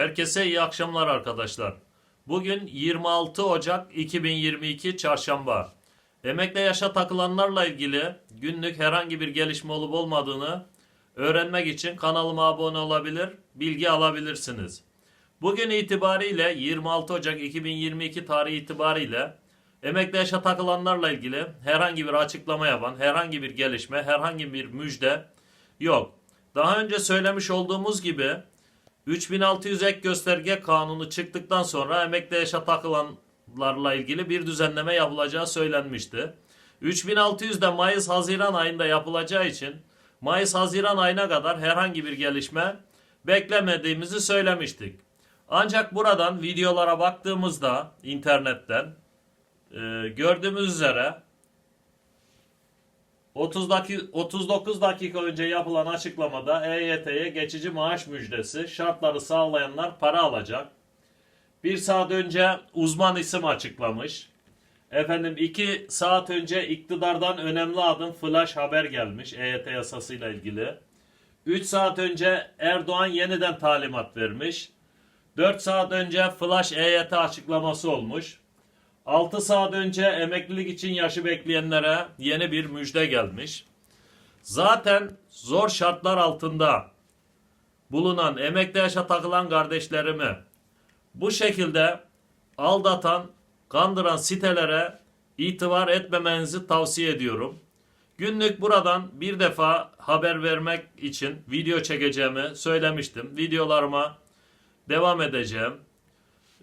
Herkese iyi akşamlar arkadaşlar. Bugün 26 Ocak 2022 Çarşamba. Emekle yaşa takılanlarla ilgili günlük herhangi bir gelişme olup olmadığını öğrenmek için kanalıma abone olabilir, bilgi alabilirsiniz. Bugün itibariyle 26 Ocak 2022 tarihi itibariyle emekli yaşa takılanlarla ilgili herhangi bir açıklama yapan, herhangi bir gelişme, herhangi bir müjde yok. Daha önce söylemiş olduğumuz gibi 3600 ek gösterge kanunu çıktıktan sonra emekli yaşa takılanlarla ilgili bir düzenleme yapılacağı söylenmişti. 3600 de Mayıs-Haziran ayında yapılacağı için Mayıs-Haziran ayına kadar herhangi bir gelişme beklemediğimizi söylemiştik. Ancak buradan videolara baktığımızda internetten e, gördüğümüz üzere 30 dakika, 39 dakika önce yapılan açıklamada EYT'ye geçici maaş müjdesi şartları sağlayanlar para alacak. Bir saat önce uzman isim açıklamış. Efendim iki saat önce iktidardan önemli adım flash haber gelmiş EYT yasasıyla ilgili. 3 saat önce Erdoğan yeniden talimat vermiş. 4 saat önce flash EYT açıklaması olmuş. 6 saat önce emeklilik için yaşı bekleyenlere yeni bir müjde gelmiş. Zaten zor şartlar altında bulunan emekli yaşa takılan kardeşlerimi bu şekilde aldatan, kandıran sitelere itibar etmemenizi tavsiye ediyorum. Günlük buradan bir defa haber vermek için video çekeceğimi söylemiştim. Videolarıma devam edeceğim.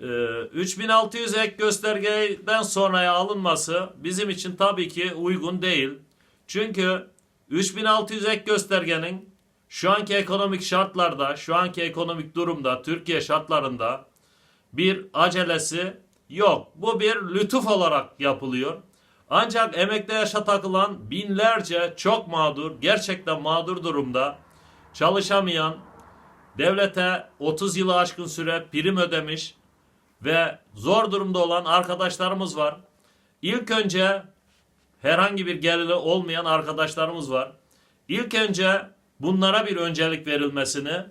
Ee, 3600 ek göstergeden sonraya alınması bizim için tabii ki uygun değil. Çünkü 3600 ek göstergenin şu anki ekonomik şartlarda, şu anki ekonomik durumda, Türkiye şartlarında bir acelesi yok. Bu bir lütuf olarak yapılıyor. Ancak emekli yaşa takılan binlerce çok mağdur, gerçekten mağdur durumda çalışamayan, devlete 30 yılı aşkın süre prim ödemiş ve zor durumda olan arkadaşlarımız var. İlk önce herhangi bir geliri olmayan arkadaşlarımız var. İlk önce bunlara bir öncelik verilmesini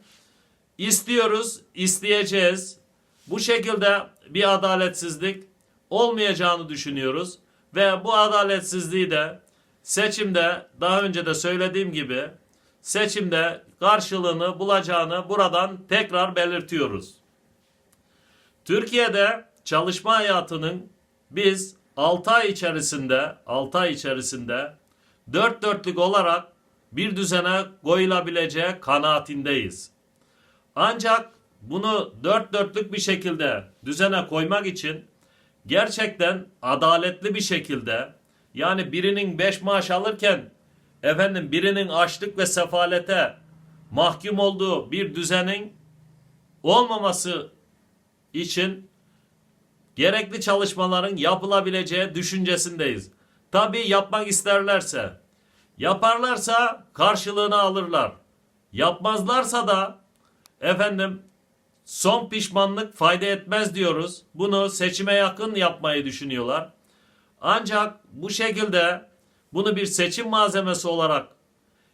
istiyoruz, isteyeceğiz. Bu şekilde bir adaletsizlik olmayacağını düşünüyoruz ve bu adaletsizliği de seçimde daha önce de söylediğim gibi seçimde karşılığını bulacağını buradan tekrar belirtiyoruz. Türkiye'de çalışma hayatının biz 6 ay içerisinde 6 ay içerisinde dört dörtlük olarak bir düzene koyulabileceği kanaatindeyiz. Ancak bunu dört dörtlük bir şekilde düzene koymak için gerçekten adaletli bir şekilde yani birinin beş maaş alırken efendim birinin açlık ve sefalete mahkum olduğu bir düzenin olmaması için gerekli çalışmaların yapılabileceği düşüncesindeyiz. Tabii yapmak isterlerse, yaparlarsa karşılığını alırlar. Yapmazlarsa da efendim son pişmanlık fayda etmez diyoruz. Bunu seçime yakın yapmayı düşünüyorlar. Ancak bu şekilde bunu bir seçim malzemesi olarak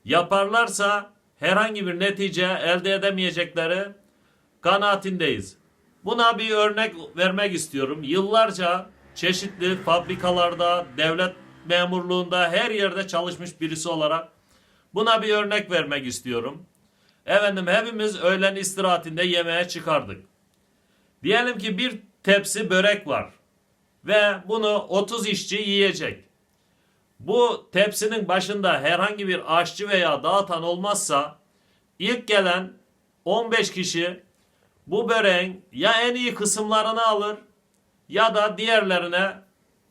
yaparlarsa herhangi bir netice elde edemeyecekleri kanaatindeyiz. Buna bir örnek vermek istiyorum. Yıllarca çeşitli fabrikalarda, devlet memurluğunda her yerde çalışmış birisi olarak buna bir örnek vermek istiyorum. Efendim hepimiz öğlen istirahatinde yemeğe çıkardık. Diyelim ki bir tepsi börek var ve bunu 30 işçi yiyecek. Bu tepsinin başında herhangi bir aşçı veya dağıtan olmazsa ilk gelen 15 kişi bu böreğin ya en iyi kısımlarını alır ya da diğerlerine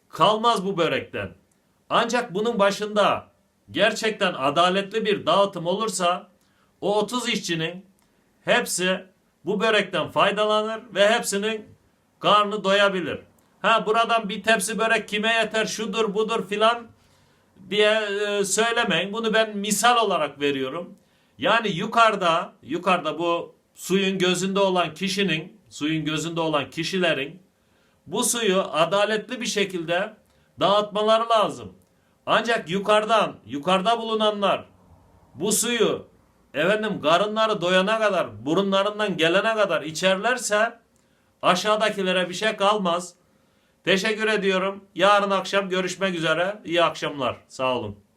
kalmaz bu börekten. Ancak bunun başında gerçekten adaletli bir dağıtım olursa o 30 işçinin hepsi bu börekten faydalanır ve hepsinin karnı doyabilir. Ha buradan bir tepsi börek kime yeter şudur budur filan diye e, söylemeyin. Bunu ben misal olarak veriyorum. Yani yukarıda yukarıda bu suyun gözünde olan kişinin, suyun gözünde olan kişilerin bu suyu adaletli bir şekilde dağıtmaları lazım. Ancak yukarıdan, yukarıda bulunanlar bu suyu efendim karınları doyana kadar, burunlarından gelene kadar içerlerse aşağıdakilere bir şey kalmaz. Teşekkür ediyorum. Yarın akşam görüşmek üzere. İyi akşamlar. Sağ olun.